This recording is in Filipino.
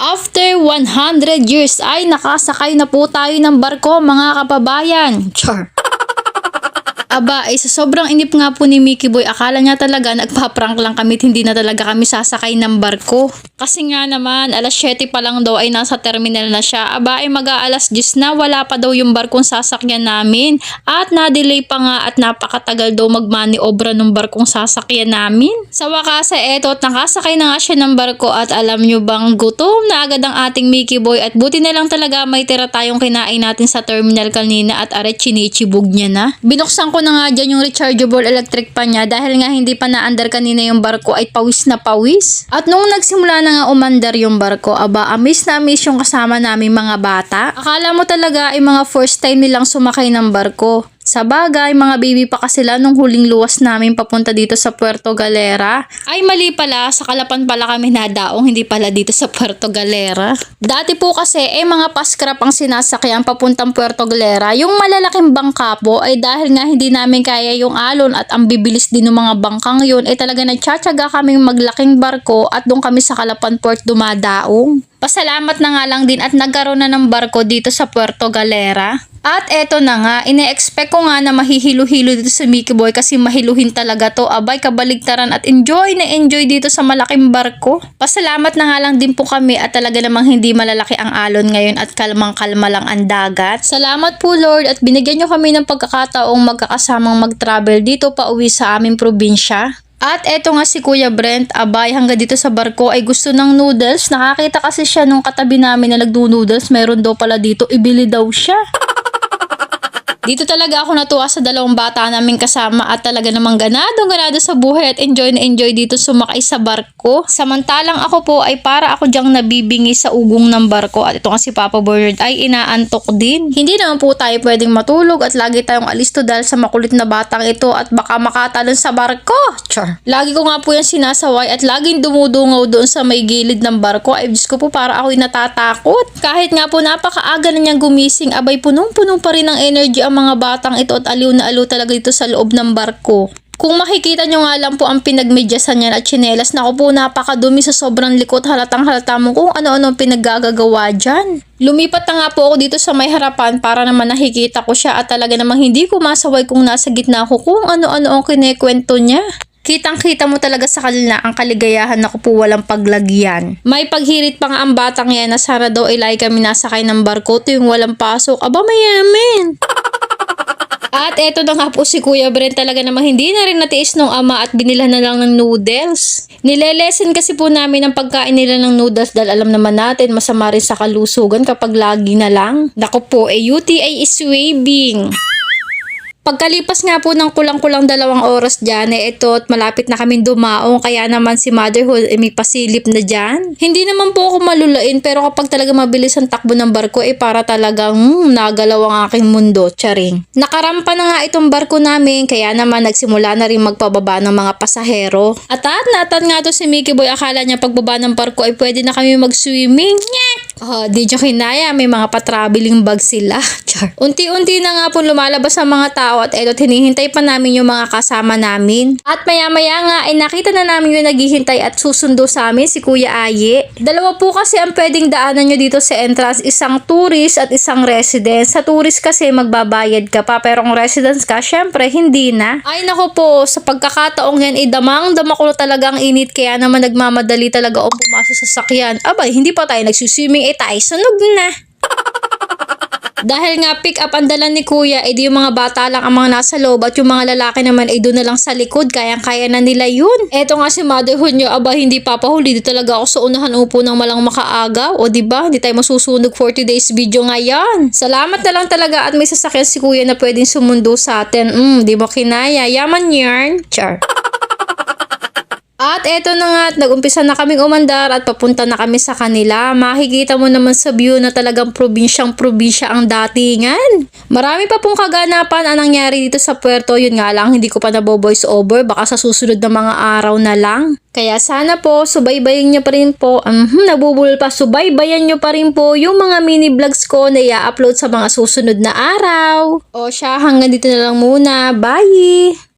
After 100 years ay nakasakay na po tayo ng barko mga kababayan. Char. Aba, ay sa sobrang inip nga po ni Mickey Boy, akala niya talaga nagpa-prank lang kami hindi na talaga kami sasakay ng barko. Kasi nga naman, alas 7 pa lang daw ay nasa terminal na siya. Aba, ay mag-aalas 10 na, wala pa daw yung barkong sasakyan namin. At na-delay pa nga at napakatagal daw magmaniobra ng barkong sasakyan namin. Sa wakas, ay eto, at nakasakay na nga siya ng barko at alam nyo bang gutom na agad ang ating Mickey Boy at buti na lang talaga may tira tayong kinain natin sa terminal kanina at are chinichibog niya na. Binuksan ko na nga dyan yung rechargeable electric pa niya dahil nga hindi pa na-under kanina yung barko ay pawis na pawis. At nung nagsimula na nga umandar yung barko, aba, amis na amis yung kasama namin mga bata. Akala mo talaga ay mga first time nilang sumakay ng barko. Sa bagay, mga baby pa kasi sila nung huling luwas namin papunta dito sa Puerto Galera. Ay mali pala, sa Kalapan pala kami nadaong, hindi pala dito sa Puerto Galera. Dati po kasi, eh mga paskrap ang sinasakyan papuntang Puerto Galera. Yung malalaking bangka po ay dahil nga hindi namin kaya yung alon at ang bibilis din ng mga bangkang yun, eh talaga nagtsatsaga kaming maglaking barko at doon kami sa Kalapan Port dumadaong. Pasalamat na nga lang din at nagkaroon na ng barko dito sa Puerto Galera. At eto na nga, ine-expect ko nga na mahihilo-hilo dito sa Mickey Boy kasi mahiluhin talaga to. Abay, kabaligtaran at enjoy na enjoy dito sa malaking barko. Pasalamat na nga lang din po kami at talaga namang hindi malalaki ang alon ngayon at kalmang-kalma lang ang dagat. Salamat po Lord at binigyan nyo kami ng pagkakataong magkakasamang mag-travel dito pa uwi sa aming probinsya. At eto nga si Kuya Brent, abay hanggang dito sa barko ay gusto ng noodles. Nakakita kasi siya nung katabi namin na nagdo-noodles, meron daw pala dito, ibili daw siya. Dito talaga ako natuwa sa dalawang bata namin kasama at talaga namang ganado ganado sa buhay at enjoy na enjoy dito sumakay sa barko. Samantalang ako po ay para ako diyang nabibingi sa ugong ng barko at ito nga si Papa Bernard ay inaantok din. Hindi naman po tayo pwedeng matulog at lagi tayong alisto dahil sa makulit na batang ito at baka makatalon sa barko. Char. Lagi ko nga po yan sinasaway at laging dumudungaw doon sa may gilid ng barko. Ay Diyos ko po para ako'y natatakot. Kahit nga po napakaaga na niyang gumising, abay punong-puno pa rin ng energy ang mga batang ito at aliw na aliw talaga dito sa loob ng barko. Kung makikita nyo nga lang po ang pinagmedyasan niyan at tsinelas, naku po napakadumi sa sobrang likot halatang halata mo kung ano-ano ang pinaggagawa dyan. Lumipat na nga po ako dito sa may harapan para naman nakikita ko siya at talaga namang hindi ko masaway kung nasa gitna ako kung ano-ano ang kinekwento niya. Kitang-kita mo talaga sa kanila ang kaligayahan na po walang paglagyan. May paghirit pa nga ang batang yan na sana daw ilay kami nasakay ng barko to yung walang pasok. Aba mayamin! At eto na nga po si Kuya Brent talaga namang hindi na rin natiis nung ama at binila na lang ng noodles. Nilelesen kasi po namin ang pagkain nila ng noodles dahil alam naman natin masama rin sa kalusugan kapag lagi na lang. Dako po, eh UTI is waving. Pagkalipas nga po ng kulang-kulang dalawang oras dyan, eh ito at malapit na kaming dumaong kaya naman si motherhood eh, may pasilip na dyan. Hindi naman po ako malulain pero kapag talaga mabilis ang takbo ng barko eh para talagang hmm, nagalaw ang aking mundo, charing. Nakarampa na nga itong barko namin kaya naman nagsimula na rin magpababa ng mga pasahero. At at natan nga to si Mickey Boy akala niya pagbaba ng barko ay pwede na kami mag-swimming. Nyek! Oh, di nyo kinaya, may mga pa-traveling bag sila. Char. Unti-unti na nga po lumalabas ang mga tao at eto hinihintay pa namin yung mga kasama namin. At maya-maya nga ay nakita na namin yung naghihintay at susundo sa amin si Kuya Aye. Dalawa po kasi ang pwedeng daanan nyo dito sa entrance, isang tourist at isang resident. Sa tourist kasi magbabayad ka pa pero kung residence ka, syempre hindi na. Ay nako po, sa pagkakataong yan, idamang dama ko talaga ang init kaya naman nagmamadali talaga pumasok sa sakyan. Abay, hindi pa tayo nagsuswimming eh tayo sunog na. Dahil nga pick up ang dala ni kuya, edi yung mga bata lang ang mga nasa loob at yung mga lalaki naman ay doon na lang sa likod, kayang-kaya na nila yun. Eto nga si motherhood nyo, aba hindi papahuli, di talaga ako sa unahan upo ng malang makaagaw. O di ba hindi tayo masusunog 40 days video ngayon. Salamat na lang talaga at may sasakyan si kuya na pwedeng sumundo sa atin. Mm, di mo kinaya, yaman yarn. Char. At eto na nga, at nag-umpisa na kaming umandar at papunta na kami sa kanila. Makikita mo naman sa view na talagang probinsyang probinsya ang datingan. Marami pa pong kaganapan ang nangyari dito sa puerto. Yun nga lang, hindi ko pa nabo voice over. Baka sa susunod na mga araw na lang. Kaya sana po, subaybayan nyo pa rin po. Um, nabubul pa, subaybayan nyo pa rin po yung mga mini vlogs ko na i-upload sa mga susunod na araw. O siya, hanggang dito na lang muna. Bye!